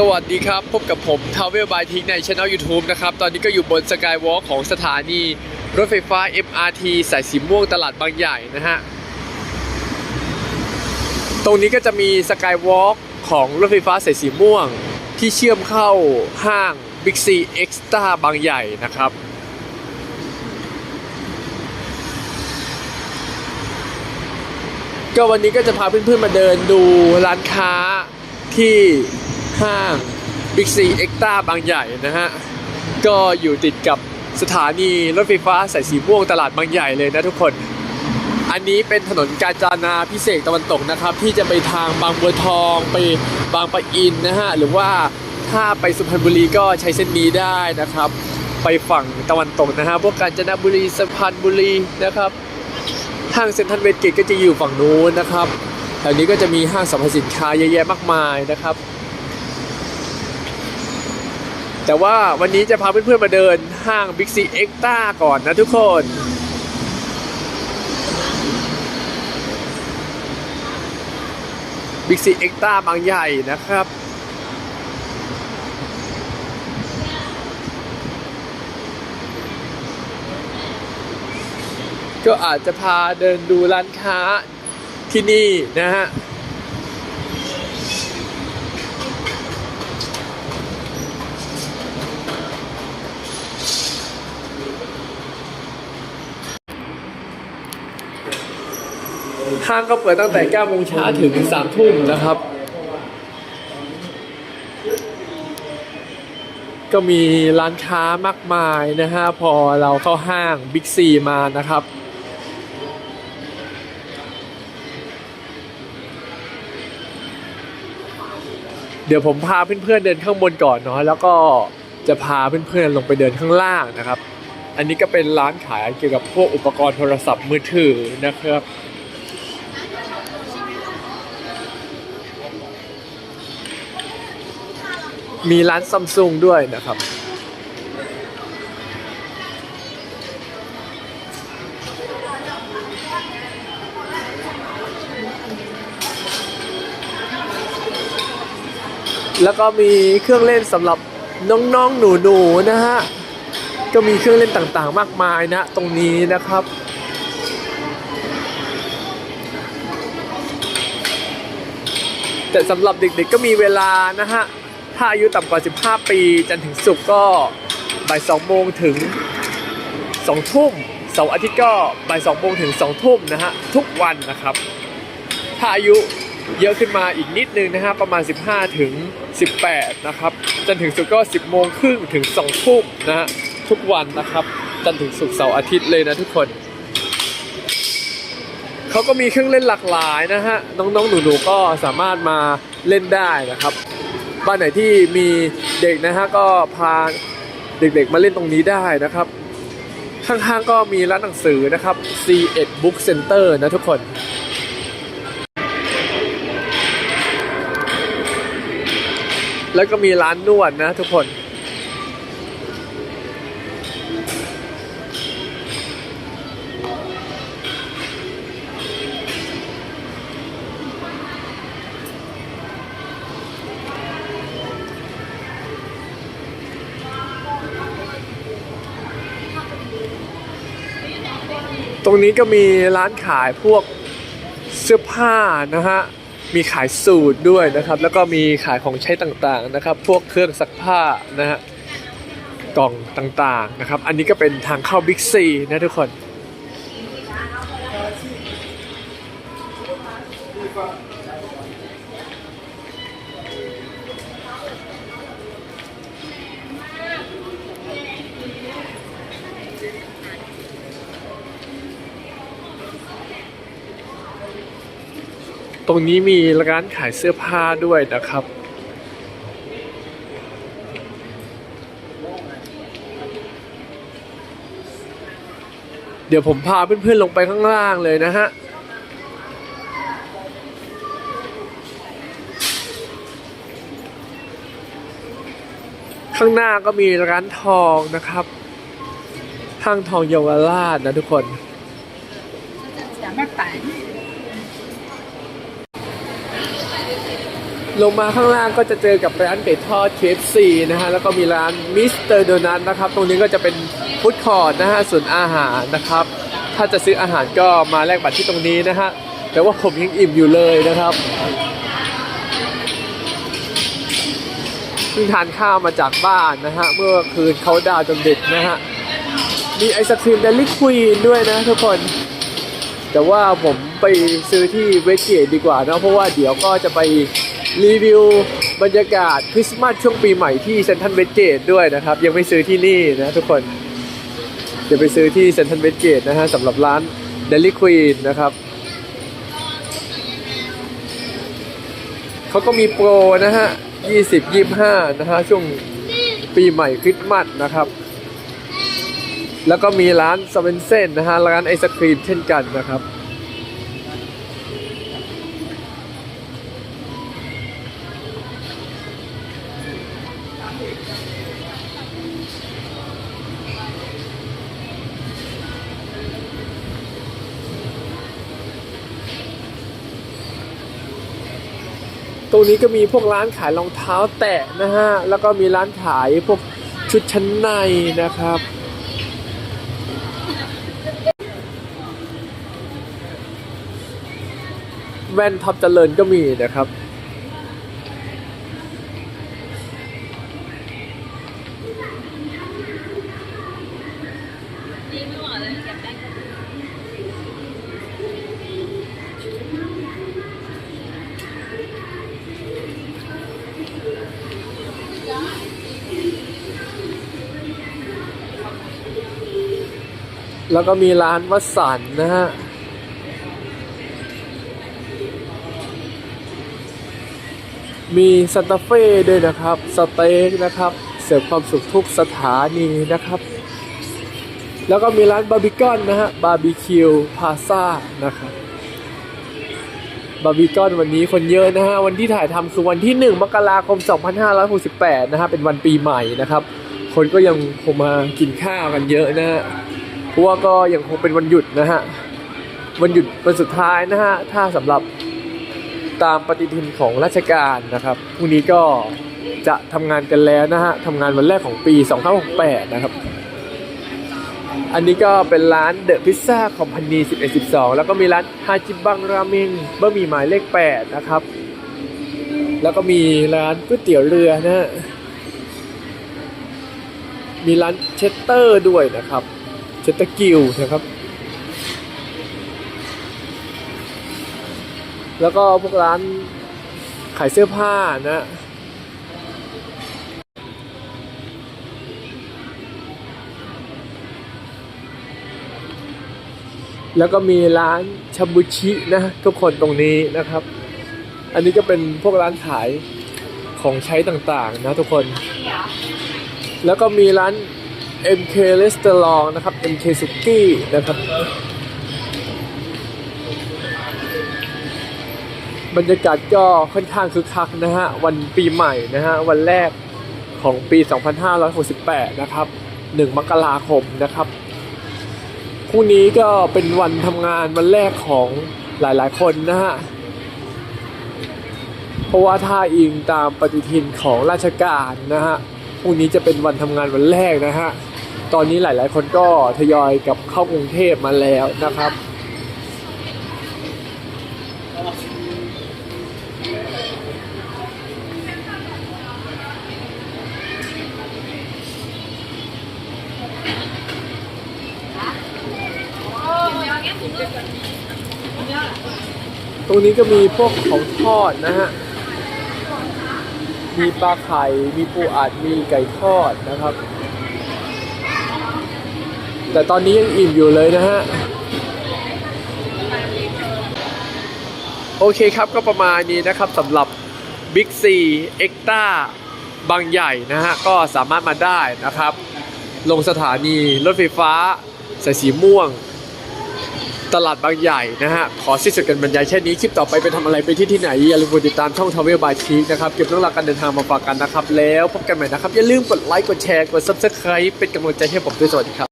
สวัสดีครับ พบกับผมทาวเวลบายทิกในช่อง YouTube นะครับ ตอนนี้ก็อยู่บนสกายวอล์กของสถานี รถไฟฟ้า MRT สายสีม่วงตลาดบางใหญ่นะฮะ ตรงนี้ก็จะมีสกายวอล์กของรถไฟฟ้าสายสีม่วง ที่เชื่อมเข้าห้าง Big C Extra บางใหญ่นะครับ ก็วันนี้ก็จะพาเพื่อนๆมาเดินดูร้านค้าที่ ห้าง Big C Extra บางใหญ่นะฮะ ก็อยู่ติดกับสถานีรถไฟฟ้าสายสีม่วงตลาดบางใหญ่เลยนะทุกคน อันนี้เป็นถนนกาญจนาพิเศษตะวันตกนะครับ ที่จะไปทางบางบัวทองไปบางปะอินนะฮะ หรือว่าถ้าไปสุพรรณบุรีก็ใช้เส้นนี้ได้นะครับ ไปฝั่งตะวันตกนะฮะพวกกาญจนบุรีสุพรรณบุรีนะครับห้างเซ็นทรัลเวสเกตก็จะอยู่ฝั่งนู้นนะครับแถวนี้ก็จะมีห้างสรรพสินค้าเยอะแยะมากมายนะครับ แต่ว่าวันนี้จะพาเพื่อนๆมาเดินห้าง Big C e x t r a ก่อนนะทุกคน Big C e x t r a บางใหญ่นะครับก็อาจจะพาเดินดูร้านค้าที่นี่นะฮะ ห้างก็เปิดตั้งแต่9โมงเช้าถึง3ทุ่มนะครับ ก็มีร้านค้ามากมายนะฮะพอเราเข้าห้างบิ๊กซีมานะครับเดี๋ยวผมพาเพื่อนๆเดินข้างบนก่อนเนาะแล้วก็จะพาเพื่อนๆลงไปเดินข้างล่างนะครับ อันนี้ก็เป็นร้านขายเกี่ยวกับพวกอุปกรณ์โทรศัพท์มือถือนะครับ มีร้านซัมซุงด้วยนะครับ แล้วก็มีเครื่องเล่นสำหรับน้องๆ หนูๆ นะฮะ ก็มีเครื่องเล่นต่างๆ มากมายนะ ตรงนี้นะครับแต่สำหรับเด็กๆก็มีเวลานะฮะ ถ้าอายุต่ำกว่า 15 ปี จันถึงศุกร์ก็บ่าย2โมงถึง2ทุ่มเสาร์อาทิตย์ก็บ่าย2โมงถึง2ทุ่มนะฮะทุกวันนะครับ ถ้าอายุเยอะขึ้นมาอีกนิดนึงนะฮะประมาณ 15 ถึง 18 นะครับ จันถึงศุกร์ก็ 10 โมงครึ่งถึง2ทุ่มนะฮะทุกวันนะครับ จันถึงศุกร์เสาร์อาทิตย์เลยนะทุกคนเขาก็มีเครื่องเล่นหลากหลายนะฮะน้องๆหนูๆก็สามารถมาเล่นได้นะครับ บ้านไหนที่มีเด็กนะฮะก็พาเด็กๆมาเล่นตรงนี้ได้นะครับ ข้างๆก็มีร้านหนังสือนะครับ C1 Book Center นะทุกคนแล้วก็มีร้านนวดนะทุกคน ตรงนี้ก็มีร้านขายพวกเสื้อผ้านะฮะ มีขายสูตรด้วยนะครับ แล้วก็มีขายของใช้ต่างๆนะครับ พวกเครื่องซักผ้านะฮะ กล่องต่างๆนะครับ อันนี้ก็เป็นทางเข้าบิ๊กซีนะทุกคน ตรงนี้มีร้านขายเสื้อผ้าด้วยนะครับ เดี๋ยวผมพาเพื่อนๆลงไปข้างล่างเลยนะฮะข้างหน้าก็มีร้านทองนะครับห้างทองเยาวราชนะทุกคน ลงมาข้างล่างก็จะเจอกับร้านไก่ทอด KFC นะฮะ แล้วก็มีร้านมิสเตอร์โดนัทนะครับ ตรงนี้ก็จะเป็นฟู้ดคอร์ทนะฮะส่วนอาหารนะครับ ถ้าจะซื้ออาหารก็มาแลกบัตรที่ตรงนี้นะฮะ แต่ว่าผมยังอิ่มอยู่เลยนะครับเพิ่งทานข้าวมาจากบ้านนะฮะ เมื่อคืนเขาดาวจนดึกนะฮะ มีไอศครีมเดลิควีนด้วยนะทุกคนแต่ว่าผมไปซื้อที่เวสเกตดีกว่านะเพราะว่าเดี๋ยวก็จะไป รีวิวบรรยากาศคริสต์มาสช่วงปีใหม่ที่เซนทรัลเวสเกตด้วยนะครับ ยังไม่ซื้อที่นี่นะทุกคนเดี๋ยวไปซื้อที่เซนทรัลเวสเกตนะฮะสำหรับร้านเดลิควีนนะครับเขาก็มีโปรนะฮะ 20 25 นะฮะ ช่วงปีใหม่คริสต์มาสนะครับ แล้วก็มีร้านสเวนเซนนะฮะ ร้านไอศครีมเช่นกันนะครับ รงนี้ก็มีพวกร้านขายรองเท้าแตะนะฮะ แล้วก็มีร้านขายพวกชุดชั้นในนะครับ แว่นท็อปเจริญก็มีนะครับ แล้วก็มีร้านวัสันนะฮะ มีซันตาเฟ่ด้วยนะครับ สเต็กนะครับ เสิร์ฟความสุขทุกสถานีนะครับ แล้วก็มีร้านบาร์บีคอนนะฮะ บาร์บีคิวพาซ่านะครับ บาร์บีคอนวันนี้คนเยอะนะฮะ วันที่ถ่ายทำคือวันที่ 1 มกราคม 2568 นะฮะ เป็นวันปีใหม่นะครับ คนก็ยังคงมากินข้าวกันเยอะนะฮะ ราะว่าก็ยังคงเป็นวันหยุดนะฮะ วันหยุดวันสุดท้ายนะฮะ ถ้าสำหรับตามปฏิทินของราชการนะครับพรุ่งนี้ก็จะทำงานกันแล้วนะฮะทำงานวันแรกของปี 2568 นะครับ อันนี้ก็เป็นร้านเดอะพิซซ่าคอมพานี1112 แล้วก็มีร้านฮาจิบังราเมงบะหมี่หมายเลข 8 นะครับ แล้วก็มีร้านก๋วยเตี๋ยวเรือนะฮะมีร้านเชสเตอร์ด้วยนะครับ เชสเตกิลนะครับ แล้วก็พวกร้านขายเสื้อผ้านะแล้วก็มีร้านชาบูชินะทุกคนตรงนี้นะครับ อันนี้ก็เป็นพวกร้านขายของใช้ต่างๆนะทุกคน แล้วก็มีร้าน MK Restaurant นะครับ MK Suki นะครับ บรรยากาศก็ค่อนข้างคึกคักนะฮะ วันปีใหม่นะฮะ วันแรกของปี 2568 นะครับ 1 มกราคมนะครับพรุ่งนี้ก็เป็นวันทำงานวันแรกของหลายๆ คนนะฮะ เพราะว่าถ้าอิงตามปฏิทินของราชการนะฮะ รุ่งนี้จะเป็นวันทำงานวันแรกนะฮะ ตอนนี้หลาย ๆ คนก็ทยอยกับเข้ากรุงเทพมาแล้วนะครับตรงนี้ก็มีพวกของทอดนะฮะ มีปลาไข่ มีปูอัด มีไก่ทอดนะครับ แต่ตอนนี้ยังอิ่มอยู่เลยนะฮะ โอเคครับก็ประมาณนี้นะครับสำหรับ Big C e x t a บางใหญ่นะฮะ ก็สามารถมาได้นะครับ ลงสถานีรถไฟฟ้าสายสีม่วง ตลาดบางใหญ่นะฮะ ขอสิ้นสุดกันบรรยายแค่นี้ คลิปต่อไปไปทำอะไรไปที่ที่ไหน อย่าลืมกดติดตามช่อง Travel by Cheek นะครับ เก็บเรื่องราวการเดินทางมาฝากกันนะครับ แล้วพบกันใหม่นะครับ อย่าลืมกดไลค์ กดแชร์ กดซับสไครป์เป็นกำลังใจให้ผมด้วยสวัสดีครับ